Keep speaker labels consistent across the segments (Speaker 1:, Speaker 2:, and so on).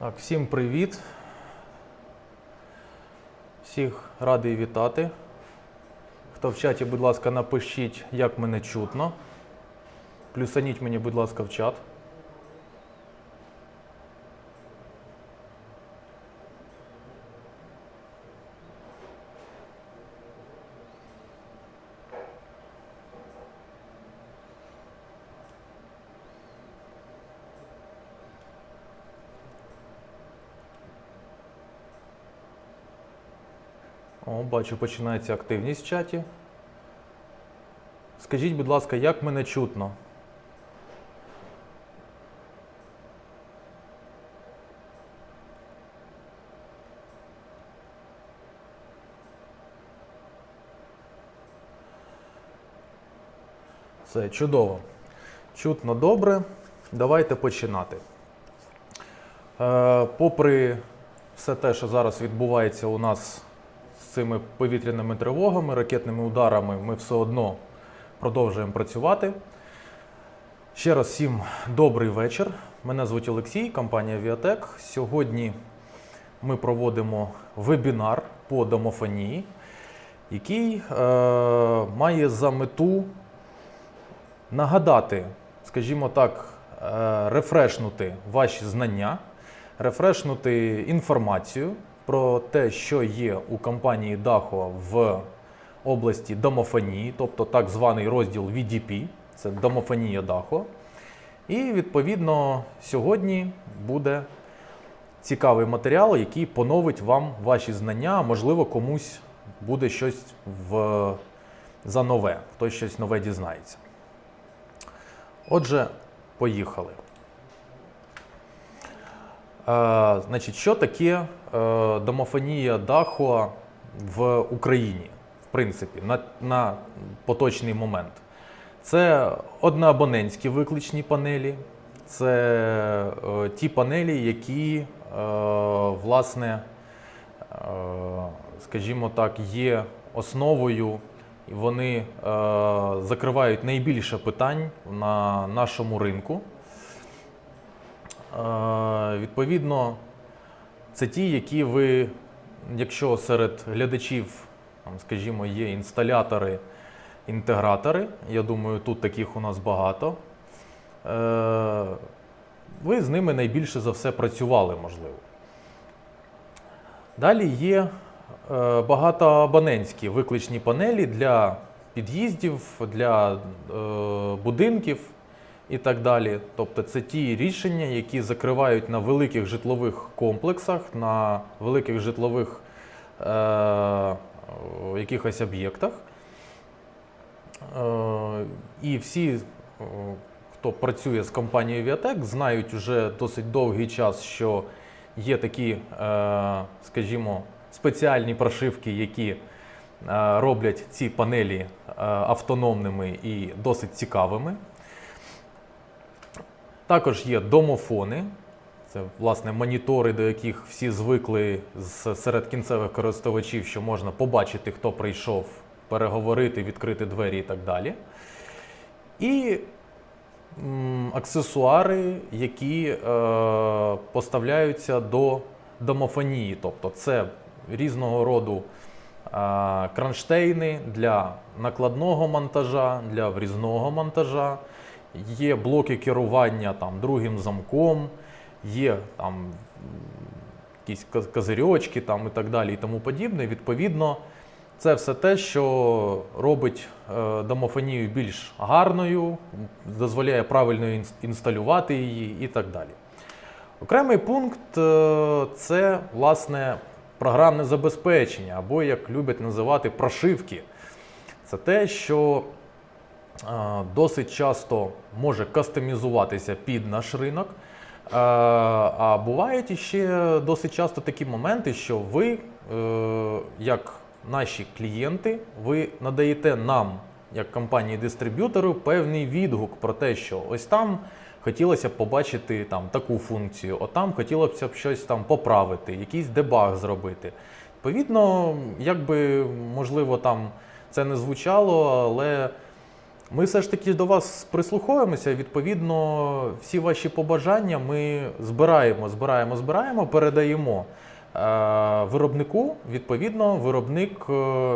Speaker 1: Так, всім привіт. Всіх радий вітати. Хто в чаті, будь ласка, напишіть, як мене чутно. Плюсаніть мені, будь ласка, в чат. О, бачу, починається активність в чаті. Скажіть, будь ласка, як мене чутно? Все, чудово. Чутно добре. Давайте починати. Е, попри все те, що зараз відбувається у нас цими повітряними тривогами, ракетними ударами, ми все одно продовжуємо працювати. Ще раз всім добрий вечір. Мене звуть Олексій, компанія Віатек. Сьогодні ми проводимо вебінар по домофонії, який е, має за мету нагадати, скажімо так, е, рефрешнути ваші знання, рефрешнути інформацію про те, що є у компанії Дахо в області домофонії, тобто так званий розділ VDP, це домофонія Дахо. І відповідно сьогодні буде цікавий матеріал, який поновить вам ваші знання, можливо комусь буде щось в... за нове, хтось щось нове дізнається. Отже, поїхали. Е, значить, що таке е, домофонія Дахо в Україні, в принципі, на, на поточний момент? Це одноабонентські викличні панелі, це е, ті панелі, які, е, власне, е, скажімо так, є основою, вони е, закривають найбільше питань на нашому ринку. Відповідно, це ті, які ви, якщо серед глядачів, скажімо, є інсталятори, інтегратори, я думаю, тут таких у нас багато. е, Ви з ними найбільше за все працювали, можливо. Далі є е, багатоабонентські викличні панелі для під'їздів, для е, будинків і так далі. Тобто це ті рішення, які закривають на великих житлових комплексах, на великих житлових е, якихось об'єктах. Е, і всі, е, хто працює з компанією Viatec, знають вже досить довгий час, що є такі, е, скажімо, спеціальні прошивки, які е, роблять ці панелі е, автономними і досить цікавими. Також є домофони. Це власне монітори, до яких всі звикли серед кінцевих користувачів, що можна побачити, хто прийшов, переговорити, відкрити двері і так далі. І м, аксесуари, які е, поставляються до домофонії. Тобто це різного роду е, кронштейни для накладного монтажа, для врізного монтажа. Є блоки керування там, другим замком, є там якісь козирьочки там, і так далі і тому подібне. Відповідно, це все те, що робить е, домофонію більш гарною, дозволяє правильно інсталювати її і так далі. Окремий пункт е, це власне програмне забезпечення, або, як люблять називати, прошивки. Це те, що досить часто може кастомізуватися під наш ринок. Е, А бувають іще досить часто такі моменти, що ви, е, як наші клієнти, ви надаєте нам, як компанії-дистриб'ютору, певний відгук про те, що ось там хотілося б побачити там таку функцію, от там хотілося б щось там поправити, якийсь дебаг зробити. Відповідно, як би можливо там це не звучало, але Ми все ж таки до вас прислуховуємося. Відповідно, всі ваші побажання ми збираємо, збираємо, збираємо, передаємо е, виробнику. Відповідно, виробник е,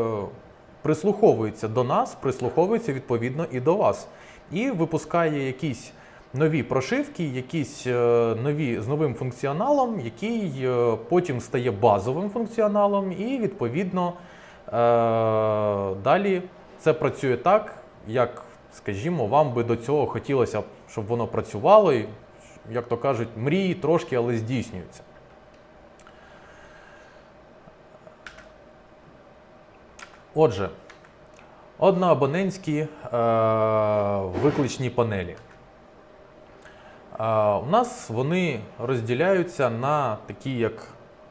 Speaker 1: прислуховується до нас, прислуховується відповідно і до вас. І випускає якісь нові прошивки, якісь е, нові з новим функціоналом, який потім стає базовим функціоналом, і відповідно далі це працює так, як, скажімо, вам би до цього хотілося, щоб воно працювало, і, як то кажуть, мрії трошки, але здійснюються. Отже, одноабонентські е, викличні панелі. Е, у нас вони розділяються на такі як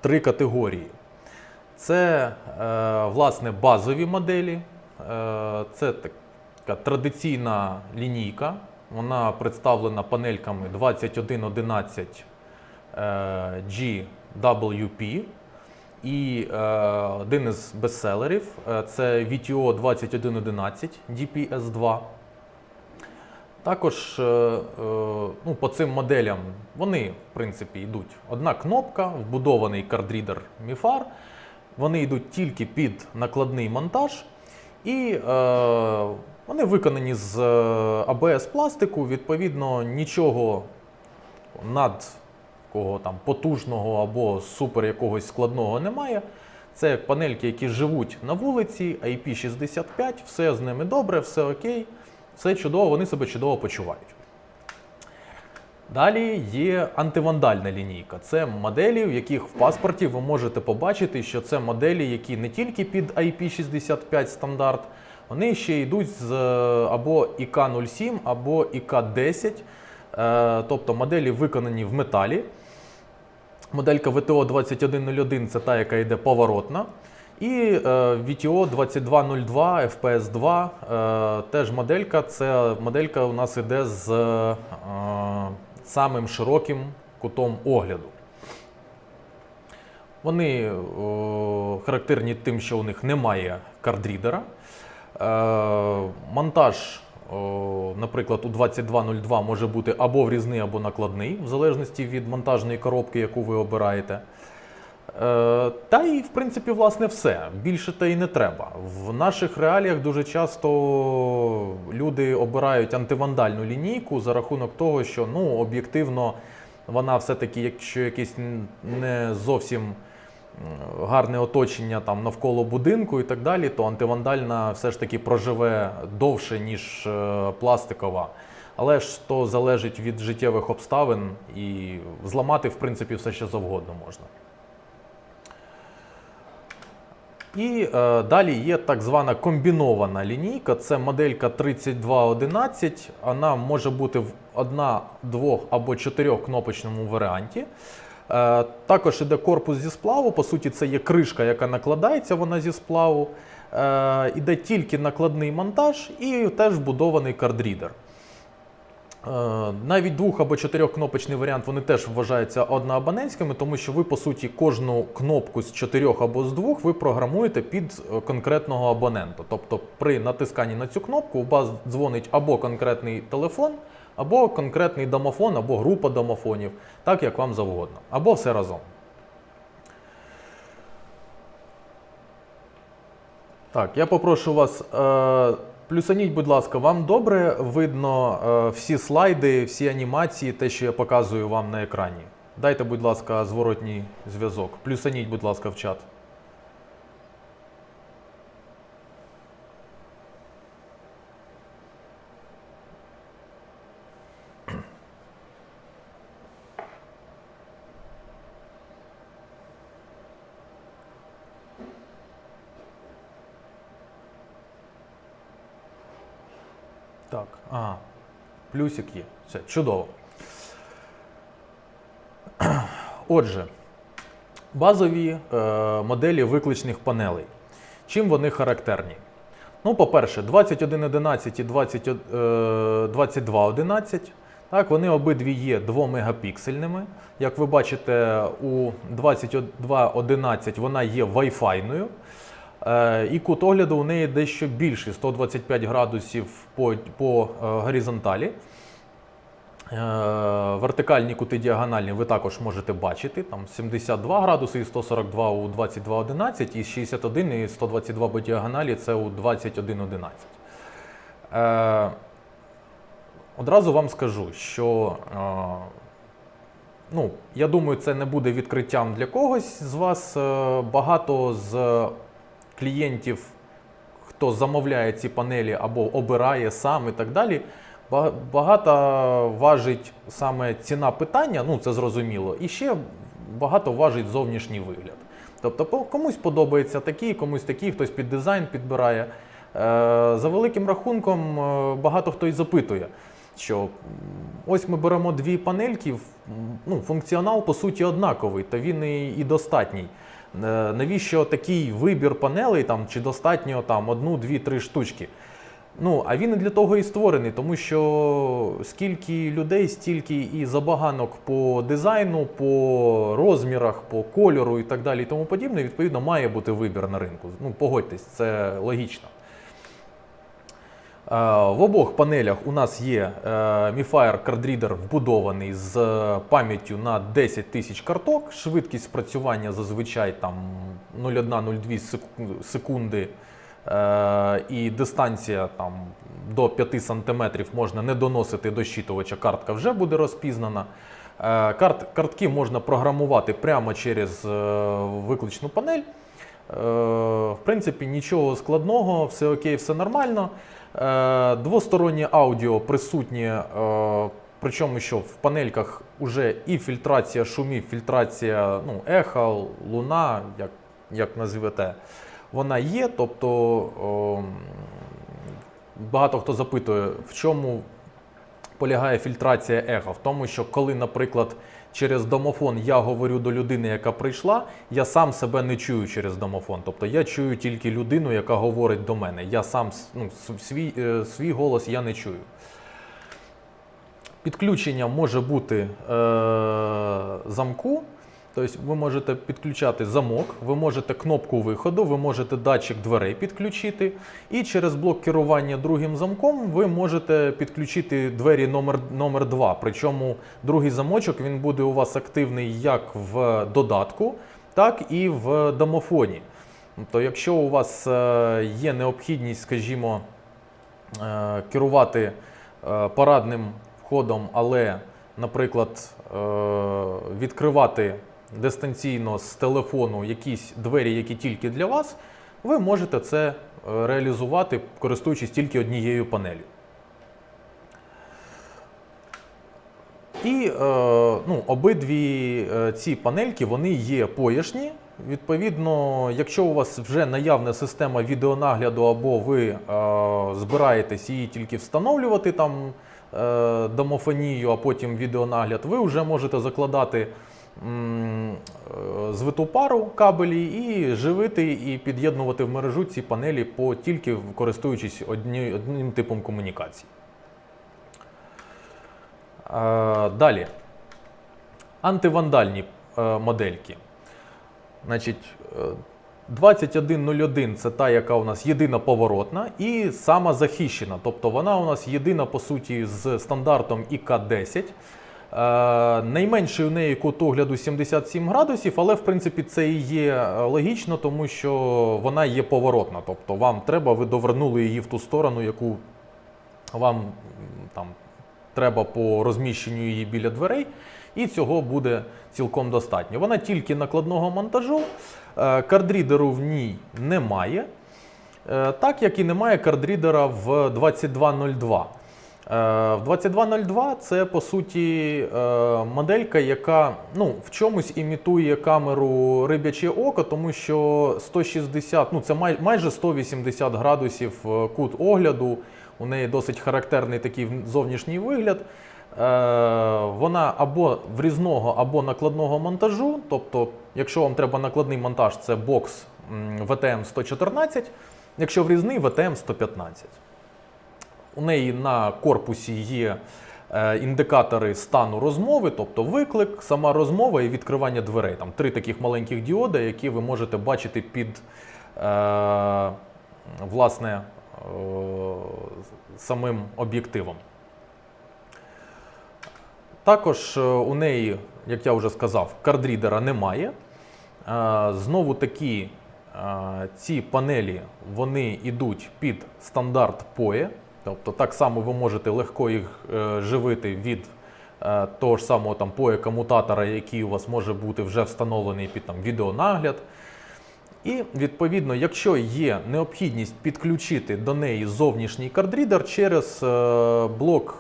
Speaker 1: три категорії. Це е, власне базові моделі, е, це така традиційна лінійка. Вона представлена панельками 2111 е, GWP. І е, один із бестселерів е, це VTO 2111 DPS2. Також е, е, ну, по цим моделям вони, в принципі, йдуть одна кнопка, вбудований кардрідер MIFAR. Вони йдуть тільки під накладний монтаж. І е, вони виконані з ABS пластику, відповідно, нічого над такого там потужного або супер якогось складного немає. Це панельки, які живуть на вулиці, IP65, все з ними добре, все окей, все чудово, вони себе чудово почувають. Далі є антивандальна лінійка. Це моделі, в яких в паспорті ви можете побачити, що це моделі, які не тільки під IP65 стандарт, вони ще йдуть з е, або IK07, або IK10, е, тобто моделі виконані в металі. Моделька VTO 2101 це та, яка йде поворотна. І VTO 2202 FPS2 е, теж моделька. Це моделька у нас йде з е, самим широким кутом огляду. Вони характерні тим, що у них немає кардрідера. Е, монтаж, наприклад, у 2202 може бути або врізний, або накладний, в залежності від монтажної коробки, яку ви обираєте. Е, Та і в принципі, власне, все. Більше та й не треба. В наших реаліях дуже часто люди обирають антивандальну лінійку за рахунок того, що ну, об'єктивно вона все-таки, якщо якесь н- не зовсім гарне оточення там навколо будинку і так далі, то антивандальна все ж таки проживе довше, ніж е, пластикова. Але ж то залежить від життєвих обставин і зламати, в принципі, все що завгодно можна. І е, далі є так звана комбінована лінійка. Це моделька 3211. Вона може бути в одна, двох або чотирьох кнопочному варіанті. Е, також іде корпус зі сплаву. По суті, це є кришка, яка накладається вона зі сплаву. Е, іде тільки накладний монтаж і теж вбудований кардрідер. Е, Навіть двох або чотирьохкнопочний варіант вони теж вважаються одноабонентськими, тому що ви, по суті, кожну кнопку з чотирьох або з двох ви програмуєте під конкретного абонента. Тобто при натисканні на цю кнопку у вас дзвонить або конкретний телефон, або конкретний домофон, або група домофонів, так як вам завгодно, або все разом. Так, я попрошу вас. Е, плюсаніть, будь ласка, вам добре видно е, всі слайди, всі анімації, те, що я показую вам на екрані. Дайте, будь ласка, зворотній зв'язок. Плюсаніть, будь ласка, в чат. Так, ага. Плюсик є. Все, чудово. Отже, базові е, моделі викличних панелей. Чим вони характерні? Ну, по-перше, 2111 і 20, е, 2211. Так, вони обидві є 2 мегапіксельними. Як ви бачите, у 2211 вона є Wi-Fi-ною. Е, І кут огляду у неї дещо більший 125 градусів по, по е, горизонталі. Е, Вертикальні кути діагональні ви також можете бачити. Там 72 градуси і 142 у 22.11 і 61 і 122 по діагоналі це у 21.11. Е, Одразу вам скажу, що ну, я думаю, це не буде відкриттям для когось з вас. Багато з клієнтів, хто замовляє ці панелі або обирає сам і так далі. Багато важить саме ціна питання, ну це зрозуміло, і ще багато важить зовнішній вигляд. Тобто комусь подобається такий, комусь такий, хтось під дизайн підбирає. Е, За великим рахунком, е, багато хто і запитує, що ось ми беремо дві панельки, ну, функціонал по суті однаковий, та він і, і достатній. Е, Навіщо такий вибір панелей, там, чи достатньо там, одну, дві, три штучки? Ну, а він і для того і створений, тому що скільки людей, стільки і забаганок по дизайну, по розмірах, по кольору і так далі, і тому подібне, відповідно, має бути вибір на ринку. Ну, погодьтесь, це логічно. Е, В обох панелях у нас є е, Mifire Card вбудований з е, пам'яттю на 10 тисяч карток. Швидкість спрацювання зазвичай там 0,1-0,2 секунди. Е, І дистанція там до 5 см можна не доносити до щитувача, картка вже буде розпізнана. Е, Карт, картки можна програмувати прямо через е, викличну панель. Е, В принципі, нічого складного, все окей, все нормально. Е, Двостороннє аудіо присутнє, е, причому що в панельках вже і фільтрація шумів, фільтрація ну, еха, луна, як, як назвете, вона є. Тобто багато хто запитує, в чому полягає фільтрація ехо в тому, що коли, наприклад, через домофон я говорю до людини, яка прийшла, я сам себе не чую через домофон. Тобто я чую тільки людину, яка говорить до мене. Я сам ну, свій, е, свій голос я не чую. Підключення може бути е, замку. Тобто ви можете підключати замок, ви можете кнопку виходу, ви можете датчик дверей підключити. І через блок керування другим замком ви можете підключити двері номер, номер 2. Причому другий замочок він буде у вас активний як в додатку, так і в домофоні. Тобто, якщо у вас е, є необхідність, скажімо, е, керувати е, парадним входом, але, наприклад, відкривати дистанційно з телефону якісь двері, які тільки для вас, ви можете це е, реалізувати, користуючись тільки однією панелью. І е, ну, обидві е, ці панельки вони є пояшні. Відповідно, якщо у вас вже наявна система відеонагляду, або ви е, збираєтесь її тільки встановлювати там е, домофонію, а потім відеонагляд, ви вже можете закладати звиту пару кабелі і живити і під'єднувати в мережу ці панелі по тільки користуючись одні, одним типом комунікації. Е, Далі. Антивандальні е, модельки. Значить, е, 2101 це та, яка у нас єдина поворотна і сама захищена. Тобто вона у нас єдина, по суті, з стандартом ІК-10. Е, найменший у неї кут огляду 77 градусів, але в принципі це і є е, логічно, тому що вона є поворотна. Тобто вам треба, ви довернули її в ту сторону, яку вам там треба по розміщенню її біля дверей, і цього буде цілком достатньо. Вона тільки накладного монтажу, е, кардрідеру в ній немає, так як і немає кардрідера в 2202. Е, В 2202 це по суті е, моделька, яка ну, в чомусь імітує камеру рибяче око, тому що 160, ну це май, майже 180 градусів е, кут огляду. У неї досить характерний такий зовнішній вигляд. Вона або врізного, або накладного монтажу. Тобто, якщо вам треба накладний монтаж, це бокс м, VTM 114, якщо врізний VTM 115. У неї на корпусі є е, індикатори стану розмови, тобто виклик, сама розмова і відкривання дверей. Там три таких маленьких діоди, які ви можете бачити під е, власне, е, самим об'єктивом. Також е, у неї, як я вже сказав, кардрідера немає. Е, Знову таки, ці панелі вони йдуть під стандарт POE, тобто так само ви можете легко їх е, живити від е, того ж самого там POE комутатора, який у вас може бути вже встановлений під там, відеонагляд. І відповідно, якщо є необхідність підключити до неї зовнішній кардрідер через е, блок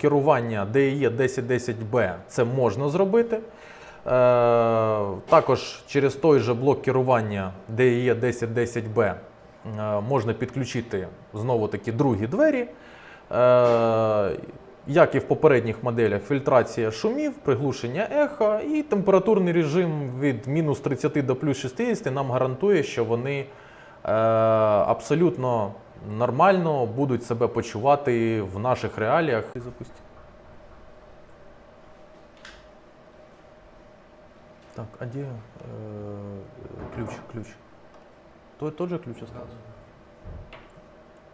Speaker 1: керування DE 1010B, це можна зробити. Також через той же блок керування DE 1010B е, можна підключити знову таки другі двері. Е, як і в попередніх моделях, фільтрація шумів, приглушення еха і температурний режим від мінус 30 до плюс 60 нам гарантує, що вони е, абсолютно нормально будуть себе почувати в наших реаліях. Так, а де е, ключ? ключ? Той, тот же ключ остался?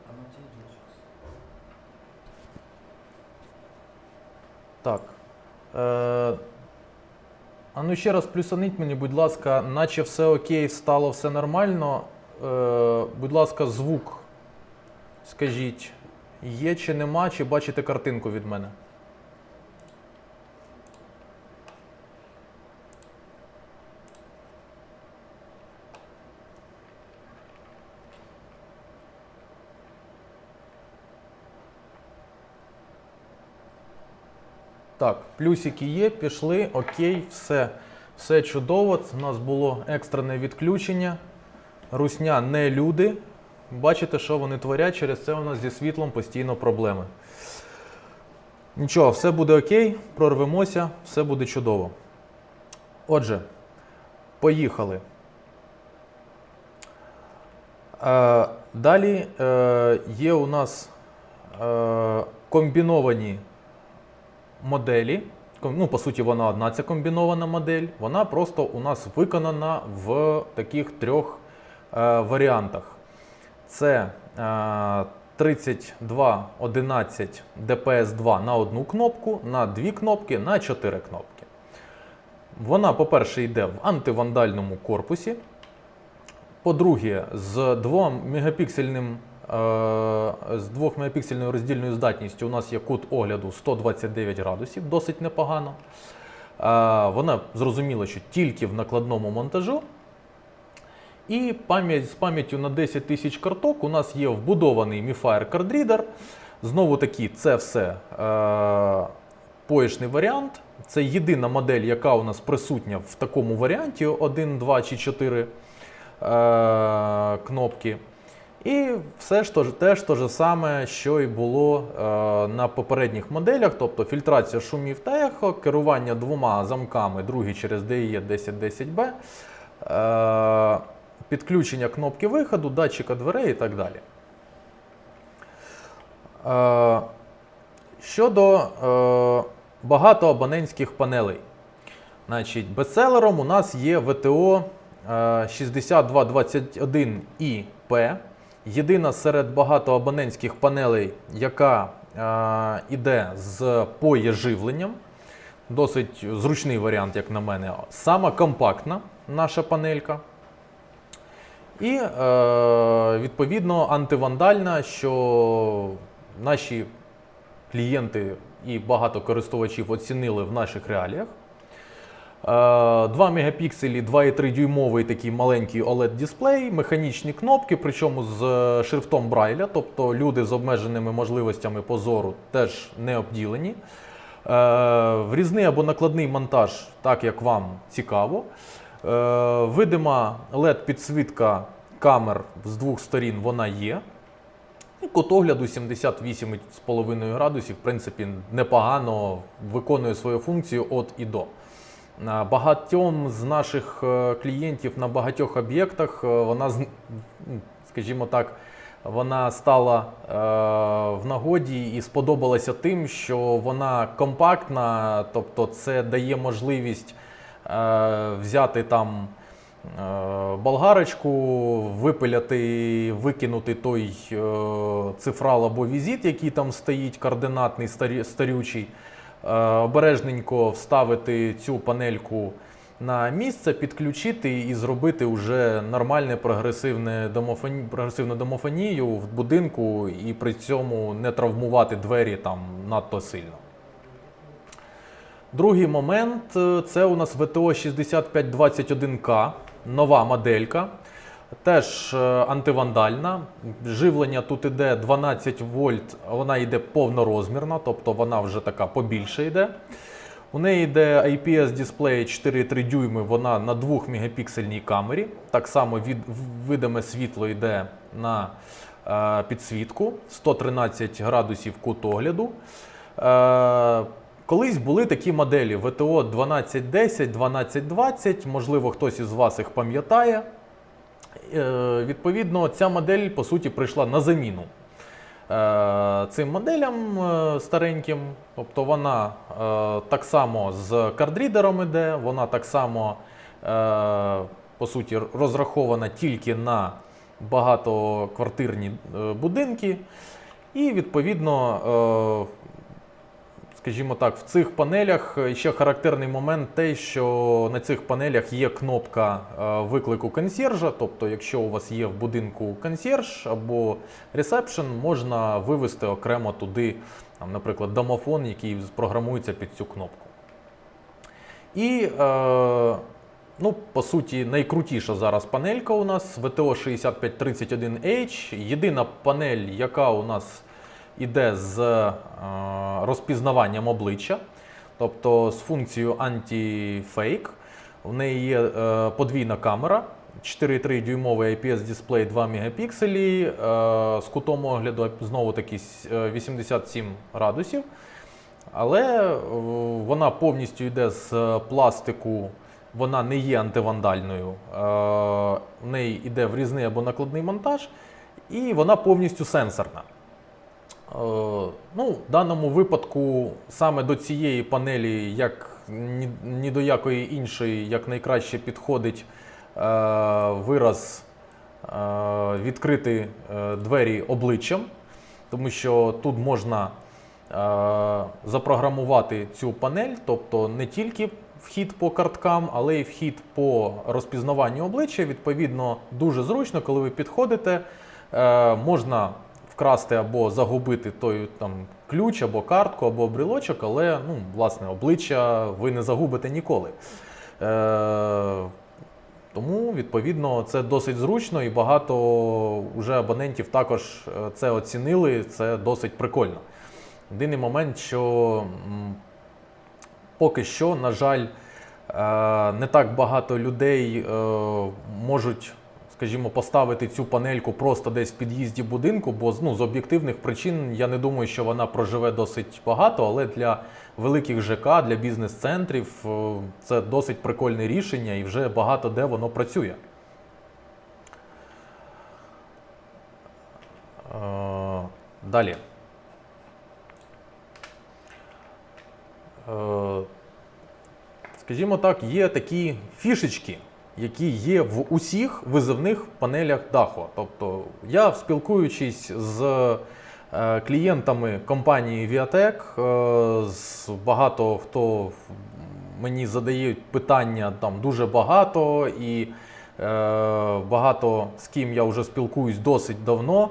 Speaker 2: Оно тебе идет сейчас.
Speaker 1: Так. Е, а ну ще раз плюсаніть мені, будь ласка, наче все окей, стало все нормально. Е, будь ласка, звук. Скажіть, є чи нема, чи бачите картинку від мене? Так, плюсики є, пішли, окей, все, все чудово. У нас було екстрене відключення. Русня не люди. Бачите, що вони творять, через це у нас зі світлом постійно проблеми. Нічого, все буде окей, прорвемося, все буде чудово. Отже, поїхали. Е, далі е, є у нас е, комбіновані моделі. Ну, по суті, вона одна ця комбінована модель. Вона просто у нас виконана в таких трьох е, варіантах. Це е, 3211 DPS2 на одну кнопку, на дві кнопки, на чотири кнопки. Вона, по-перше, йде в антивандальному корпусі. По-друге, з 2 мегапіксельним з 2 мегапіксельною роздільною здатністю у нас є кут огляду 129 градусів, досить непогано. Е, Вона зрозуміла, що тільки в накладному монтажу. І пам'ять з пам'яттю на 10 тисяч карток у нас є вбудований MiFire Card Reader. Знову таки, це все е, поєшний варіант. Це єдина модель, яка у нас присутня в такому варіанті: 1, 2 чи 4 е, кнопки. І все ж теж те ж саме, що і було е, на попередніх моделях, тобто фільтрація шумів та ехо, керування двома замками, другий через DE 1010B, е, підключення кнопки виходу, датчика дверей і так далі. Е, щодо е, багатоабонентських панелей. Значить, бестселером у нас є ВТО е, 6221IP. Єдина серед багатоабонентських панелей, яка е, іде з поєживленням. Досить зручний варіант, як на мене. Сама компактна наша панелька. І е, відповідно антивандальна, що наші клієнти і багато користувачів оцінили в наших реаліях. Е, 2 мегапікселі, 2,3 дюймовий такий маленький OLED-дисплей, механічні кнопки, причому з е, шрифтом Брайля, тобто люди з обмеженими можливостями позору теж не обділені. Е, Врізний або накладний монтаж, так як вам цікаво. Е, Видима LED-підсвітка камер з двох сторін вона є. І Кут огляду 78,5 градусів, в принципі, непогано виконує свою функцію від і до. Багатьом з наших е, клієнтів на багатьох об'єктах е, вона, з- скажімо так, вона стала е, в нагоді і сподобалася тим, що вона компактна, тобто це дає можливість взяти там болгарочку, випиляти, викинути той цифрал або візит, який там стоїть, координатний старючий. Е, Обережненько вставити цю панельку на місце, підключити і зробити вже нормальне прогресивне домофоні, прогресивну домофонію в будинку і при цьому не травмувати двері там надто сильно. Другий момент е, це у нас ВТО 6521К, нова моделька. Теж е, антивандальна. Живлення тут іде 12 вольт, вона йде повнорозмірна, тобто вона вже така побільше йде. У неї йде IPS дисплей 4,3 дюйми, вона на 2 мегапіксельній камері. Так само від, видиме світло йде на е, підсвітку, 113 градусів кут огляду. Е, Колись були такі моделі ВТО 1210, 1220, можливо, хтось із вас їх пам'ятає. Е, Відповідно, ця модель по суті прийшла на заміну е, цим моделям е, стареньким. Тобто вона так само з кардрідером іде, вона так само по суті розрахована тільки на багатоквартирні будинки. І відповідно. Е, Скажімо так, в цих панелях ще характерний момент те, що на цих панелях є кнопка е, виклику консьержа. Тобто, якщо у вас є в будинку консьєрж або ресепшн, можна вивести окремо туди, там, наприклад, домофон, який програмується під цю кнопку. І, е, ну, по суті, найкрутіша зараз панелька у нас VTO 6531H. Єдина панель, яка у нас іде з е, розпізнаванням обличчя, тобто з функцією anti-fake. В неї є е, подвійна камера, 4,3 дюймовий IPS дисплей 2 мегапікселі, е, з кутом огляду знову таки е, 87 градусів. Але е, вона повністю йде з е, пластику, вона не є антивандальною. Е, В неї йде врізний або накладний монтаж, і вона повністю сенсорна. Е, Ну, в даному випадку саме до цієї панелі, як ні, ні до якої іншої, як найкраще підходить е, вираз е, відкрити е, двері обличчям, тому що тут можна е, запрограмувати цю панель, тобто не тільки вхід по карткам, але й вхід по розпізнаванню обличчя. Відповідно, дуже зручно, коли ви підходите, е, можна вкрасти або загубити той там ключ, або картку, або брілочок, але ну, власне обличчя ви не загубите ніколи. Е, тому, відповідно, це досить зручно і багато вже абонентів також е, це оцінили. Це досить прикольно. Єдиний момент, що поки що, на жаль, е, не так багато людей е, можуть, скажімо, поставити цю панельку просто десь в під'їзді будинку, бо ну, з об'єктивних причин я не думаю, що вона проживе досить багато, але для великих ЖК, для бізнес-центрів е, це досить прикольне рішення і вже багато де воно працює. Е, Далі. Е, Скажімо так, є такі фішечки, які є в усіх визивних панелях даху. Тобто, я спілкуючись з е, клієнтами компанії Viatec, е, з багато хто мені задають питання там дуже багато, і е, багато з ким я вже спілкуюсь досить давно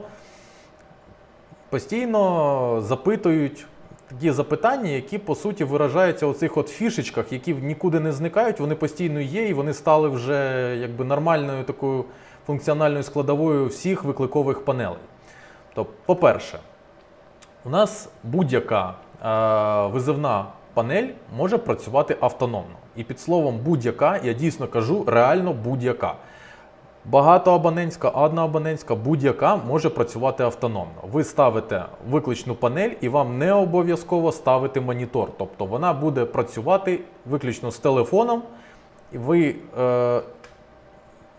Speaker 1: постійно запитують такі запитання, які по суті виражаються у цих от фішечках, які нікуди не зникають, вони постійно є, і вони стали вже якби нормальною такою функціональною складовою всіх викликових панелей. Тобто, по-перше, у нас будь-яка е, визивна панель може працювати автономно. І під словом будь-яка я дійсно кажу реально будь-яка. Багатоабонентська, одноабонентська, будь-яка може працювати автономно. Ви ставите викличну панель і вам не обов'язково ставити монітор. Тобто вона буде працювати виключно з телефоном. Ви, е,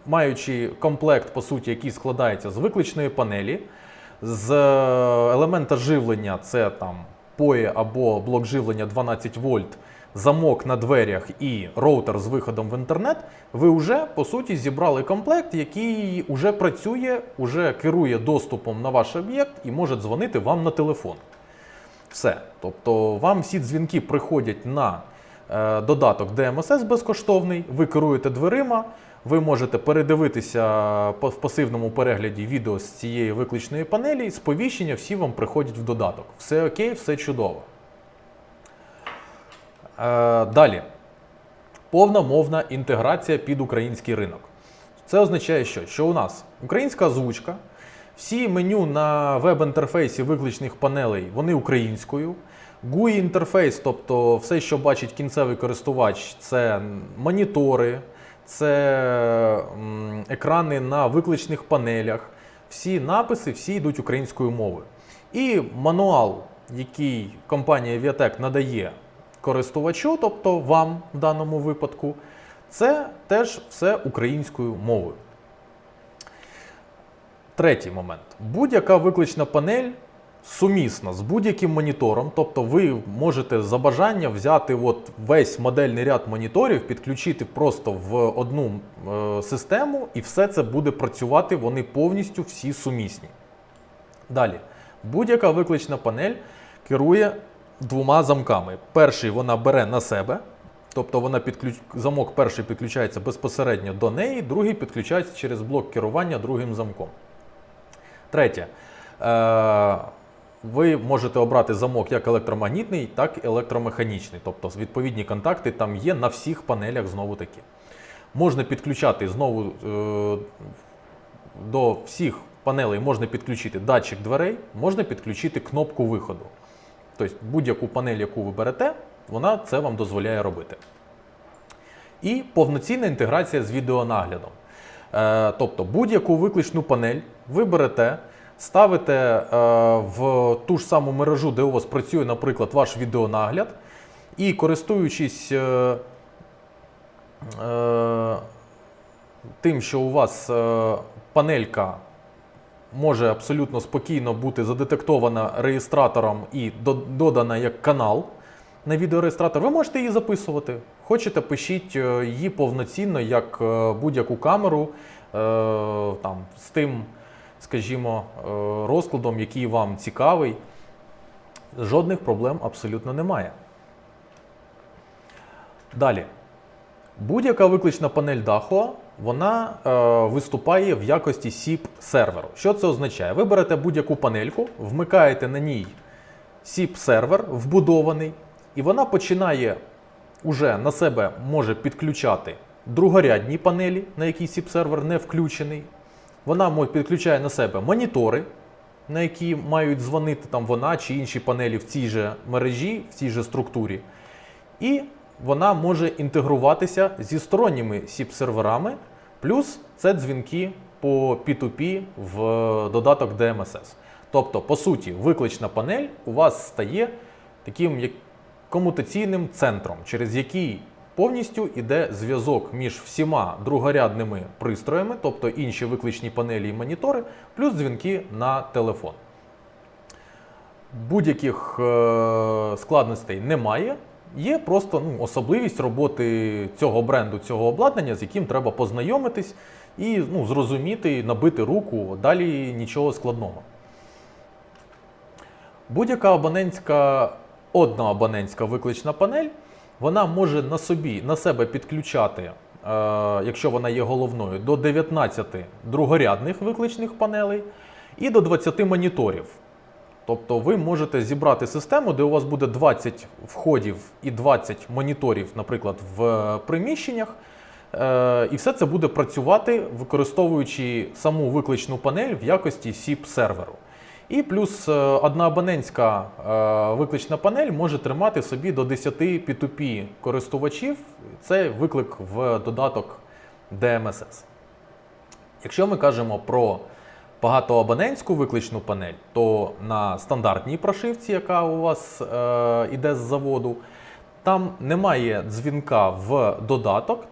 Speaker 1: маючи комплект, по суті, який складається з викличної панелі, з е, елемента живлення, це там POE або блок живлення 12 вольт, замок на дверях і роутер з виходом в інтернет, ви вже по суті зібрали комплект, який вже працює, вже керує доступом на ваш об'єкт і може дзвонити вам на телефон. Все. Тобто вам всі дзвінки приходять на е, додаток DMSS безкоштовний, ви керуєте дверима, ви можете передивитися в пасивному перегляді відео з цієї виключної панелі, сповіщення всі вам приходять в додаток. Все окей, все чудово. Е, далі. Повна мовна інтеграція під український ринок. Це означає, що, що у нас українська озвучка, всі меню на веб-інтерфейсі виключних панелей, вони українською. GUI інтерфейс, тобто все, що бачить кінцевий користувач, це монітори, це екрани на виключних панелях. Всі написи всі йдуть українською мовою. І мануал, який компанія Viatec надає користувачу, тобто вам в даному випадку, це теж все українською мовою. Третій момент. Будь-яка виключна панель сумісна з будь-яким монітором, тобто ви можете за бажання взяти от весь модельний ряд моніторів, підключити просто в одну е, систему, і все це буде працювати, вони повністю всі сумісні. Далі, будь-яка виключна панель керує двома замками. Перший вона бере на себе, тобто вона підключ... замок перший підключається безпосередньо до неї, другий підключається через блок керування другим замком. Третє. Е, ви можете обрати замок як електромагнітний, так і електромеханічний. Тобто відповідні контакти там є на всіх панелях знову таки. Можна підключати знову е, до всіх панелей можна підключити датчик дверей, можна підключити кнопку виходу. Тобто будь-яку панель, яку ви берете, вона це вам дозволяє робити. І повноцінна інтеграція з відеонаглядом. Е, тобто будь-яку виключну панель ви берете, ставите е, в ту ж саму мережу, де у вас працює, наприклад, ваш відеонагляд, і користуючись е, тим, що у вас панелька може абсолютно спокійно бути задетектована реєстратором і додана як канал на відеореєстратор, ви можете її записувати. Хочете, пишіть е, її повноцінно як е, будь-яку камеру е, там, з тим, скажімо, розкладом, який вам цікавий. Жодних проблем абсолютно немає. Далі. Будь-яка виключна панель даху вона е, виступає в якості SIP серверу. Що це означає? Ви берете будь-яку панельку, вмикаєте на ній SIP сервер вбудований, і вона починає уже на себе може підключати другорядні панелі, на які SIP сервер не включений. Вона підключає на себе монітори, на які мають дзвонити там вона чи інші панелі в цій же мережі, в цій же структурі. І вона може інтегруватися зі сторонніми SIP-серверами, плюс це дзвінки по P2P в додаток DMSS. Тобто, по суті, виклична панель у вас стає таким комутаційним центром, через який повністю йде зв'язок між всіма другорядними пристроями, тобто інші викличні панелі і монітори, плюс дзвінки на телефон. Будь-яких е, складностей немає. Є просто ну, особливість роботи цього бренду, цього обладнання, з яким треба познайомитись і ну, зрозуміти, набити руку. Далі нічого складного. Будь-яка абонентська, одна абонентська виклична панель, вона може на собі на себе підключати, е, якщо вона є головною, до 19 другорядних викличних панелей і до 20 моніторів. Тобто ви можете зібрати систему, де у вас буде 20 входів і 20 моніторів, наприклад, в приміщеннях. Е, І все це буде працювати, використовуючи саму викличну панель в якості SIP-серверу. І плюс е, одна абонентська е, виклична панель може тримати собі до 10 P2P користувачів. Це виклик в додаток DMSS. Якщо ми кажемо про багатоабонентську викличну панель, то на стандартній прошивці, яка у вас е, іде з заводу, там немає дзвінка в додаток.